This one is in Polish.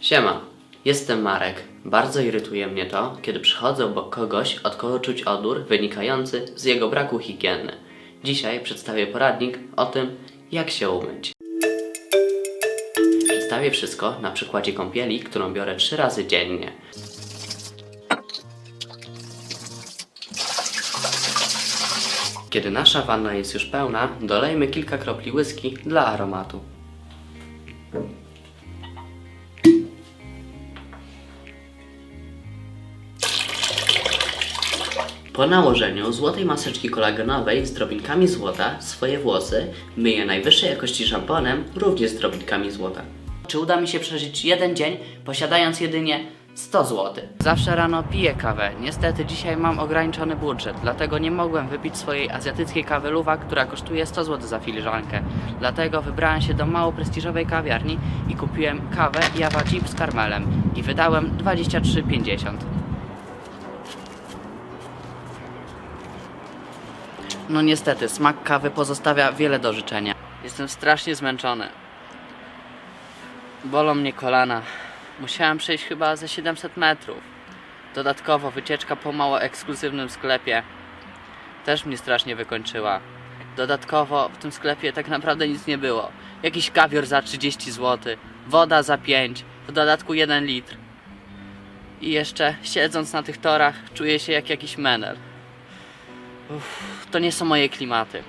Siema, jestem Marek. Bardzo irytuje mnie to, kiedy przychodzę obok kogoś, od kogo czuć odór wynikający z jego braku higieny. Dzisiaj przedstawię poradnik o tym, jak się umyć. Przedstawię wszystko na przykładzie kąpieli, którą biorę trzy razy dziennie. Kiedy nasza wanna jest już pełna, dolejmy kilka kropli whisky dla aromatu. Po nałożeniu złotej maseczki kolagenowej z drobinkami złota swoje włosy myję najwyższej jakości szamponem, również z drobinkami złota. Czy uda mi się przeżyć jeden dzień, posiadając jedynie 100 zł? Zawsze rano piję kawę. Niestety dzisiaj mam ograniczony budżet, dlatego nie mogłem wypić swojej azjatyckiej kawy Luwak, która kosztuje 100 zł za filiżankę. Dlatego wybrałem się do mało prestiżowej kawiarni i kupiłem kawę Java Jeep z karmelem i wydałem 23,50. No niestety, smak kawy pozostawia wiele do życzenia. Jestem strasznie zmęczony. Bolą mnie kolana. Musiałem przejść chyba ze 700 metrów. Dodatkowo wycieczka po mało ekskluzywnym sklepie też mnie strasznie wykończyła. Dodatkowo w tym sklepie tak naprawdę nic nie było. Jakiś kawior za 30 zł, woda za 5, w dodatku 1 litr. I jeszcze siedząc na tych torach czuję się jak jakiś menel. Uff, to nie są moje klimaty.